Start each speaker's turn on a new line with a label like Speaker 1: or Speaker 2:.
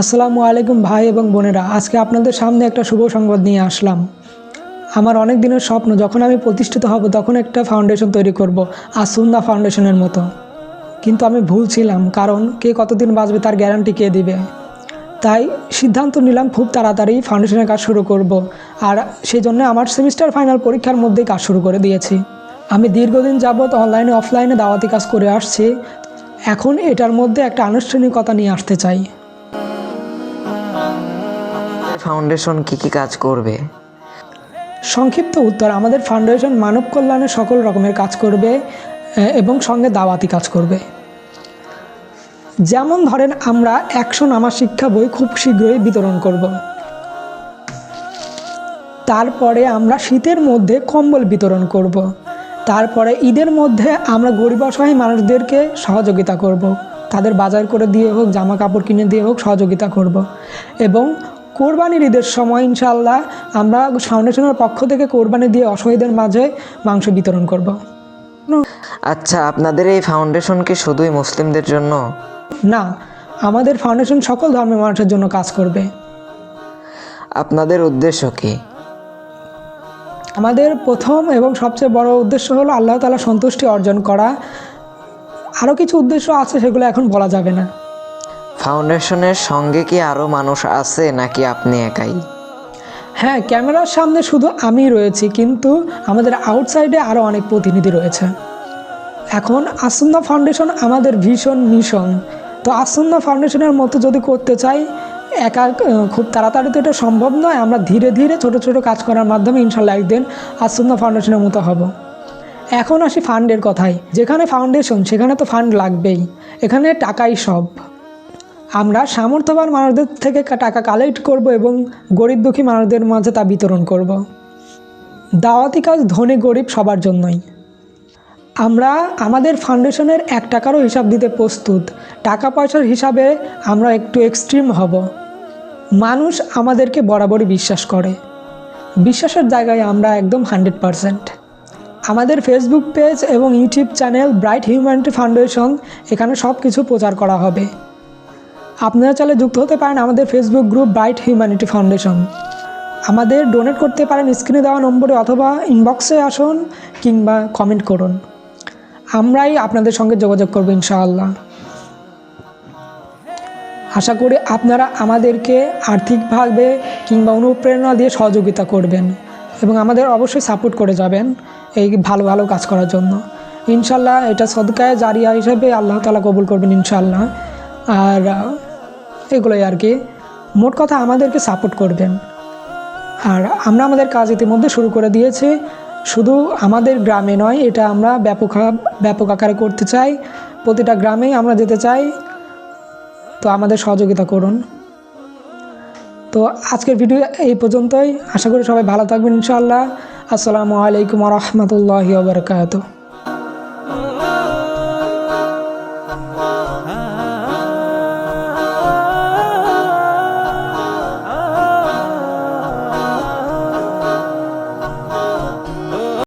Speaker 1: আসসালামু আলাইকুম ভাই এবং বোনেরা, আজকে আপনাদের সামনে একটা শুভ সংবাদ নিয়ে আসলাম। আমার অনেক দিনের স্বপ্ন, যখন আমি প্রতিষ্ঠিত হব, তখন একটা ফাউন্ডেশন তৈরি করব, আসুন্না ফাউন্ডেশনের মতো। কিন্তু আমি ভুল ছিলাম, কারণ কে কতদিন বাঁচবে তার গ্যারান্টি কে দিবে? তাই সিদ্ধান্ত নিলাম, খুব তাড়াতাড়ি ফাউন্ডেশনের কাজ শুরু করব, আর সেই জন্য আমার সেমিস্টার ফাইনাল পরীক্ষার মধ্যেই কাজ শুরু করে দিয়েছি। আমি দীর্ঘদিন যাবৎ অনলাইনে অফলাইনে দাওয়াতি কাজ করে আসছি। এখন এটার মধ্যে একটা আনুষ্ঠানিকতা নিয়ে আসতে চাই।
Speaker 2: ফাউন্ডেশন কি কি কাজ করবে
Speaker 1: সংক্ষিপ্ত উত্তর, আমাদের ফাউন্ডেশন মানব কল্যাণে সকল রকমের কাজ করবে এবং সঙ্গে দাওয়াতি কাজ করবে যেমন ধরেন, আমরা একশো নামাজ শিক্ষা বই খুব শীঘ্রই বিতরণ করব তারপরে আমরা শীতের মধ্যে কম্বল বিতরণ করব। তারপরে ঈদের মধ্যে আমরা গরিব অসহায় মানুষদেরকে সহযোগিতা করব। তাদের বাজার করে দিয়ে হোক, জামা কাপড় কিনে দিয়ে হোক, সহযোগিতা করব। এবং কোরবানির ঈদের সময় ইনশাল্লাহ আমরা ফাউন্ডেশনের পক্ষ থেকে কোরবানি দিয়ে অসহায়দের মাঝে মাংস বিতরণ করব।
Speaker 2: আচ্ছা আপনাদের এই ফাউন্ডেশন কি শুধুই মুসলিমদের জন্য?
Speaker 1: না আমাদের ফাউন্ডেশন সকল ধর্মের মানুষের জন্য কাজ করবে।
Speaker 2: আপনাদের উদ্দেশ্য কি?
Speaker 1: আমাদের প্রথম এবং সবচেয়ে বড় উদ্দেশ্য হলো আল্লাহ তালা সন্তুষ্টি অর্জন করা। আরও কিছু উদ্দেশ্য আছে সেগুলো এখন বলা যাবে না।
Speaker 2: ফাউন্ডেশনের সঙ্গে কি আরও মানুষ আছে নাকি আপনি একাই?
Speaker 1: হ্যাঁ ক্যামেরার সামনে শুধু আমি রয়েছি, কিন্তু আমাদের আউটসাইডে আরও অনেক প্রতিনিধি রয়েছে। এখন আসন্না ফাউন্ডেশন আমাদের ভীষণ মিশন তো আসন্না ফাউন্ডেশনের মতো যদি করতে চাই, একা খুব তাড়াতাড়ি তো এটা সম্ভব নয়। আমরা ধীরে ধীরে ছোট ছোট কাজ করার মাধ্যমে ইনশাল্লাহ একদিন আসন্না ফাউন্ডেশনের মতো হব। এখন আসি ফান্ডের কথায়। যেখানে ফাউন্ডেশন সেখানে তো ফান্ড লাগবেই। এখানে টাকাই সব। আমরা সামর্থ্যবান মানুষদের থেকে টাকা কালেক্ট করব এবং গরিব দুঃখী মানুষদের মাঝে তা বিতরণ করব। দাওয়াতি কাজ ধনী গরিব সবার জন্যই। আমরা আমাদের ফাউন্ডেশনের এক টাকারও হিসাব দিতে প্রস্তুত। টাকা পয়সার হিসাবে আমরা একটু এক্সট্রিম হব। মানুষ আমাদেরকে বরাবরই বিশ্বাস করে। বিশ্বাসের জায়গায় আমরা একদম হান্ড্রেড পারসেন্ট আমাদের ফেসবুক পেজ এবং YouTube channel Bright Humanity Foundation এখানে সব কিছু প্রচার করা হবে। আপনারা চাইলে যুক্ত হতে পারেন আমাদের Facebook group Bright Humanity Foundation আমাদের ডোনেট করতে পারেন স্ক্রিনে দেওয়া নম্বরে অথবা ইনবক্সে আসুন কিংবা কমেন্ট করুন। আমরাই আপনাদের সঙ্গে যোগাযোগ করব ইনশাআল্লাহ। আশা করি আপনারা আমাদেরকে আর্থিকভাবে কিংবা অনুপ্রেরণা দিয়ে সহযোগিতা করবেন এবং আমাদের অবশ্যই সাপোর্ট করে যাবেন এই ভালো ভালো কাজ করার জন্য। ইনশাল্লাহ এটা সদকায় জারিয়া হিসেবে আল্লাহ তালা কবুল করবেন ইনশাল্লাহ আর এগুলোই আর কি। মোট কথা আমাদেরকে সাপোর্ট করবেন। আর আমরা আমাদের কাজ ইতিমধ্যে শুরু করে দিয়েছি। শুধু আমাদের গ্রামে নয়, এটা আমরা ব্যাপক ব্যাপক আকারে করতে চাই। প্রতিটা গ্রামেই আমরা যেতে চাই। তো আমাদের সহযোগিতা করুন। তো আজকের ভিডিও এই পর্যন্তই। আশা করি সবাই ভালো থাকবেন ইনশাআল্লাহ। আসসালামু আলাইকুম রহমতুল্লাহি ওবরকাত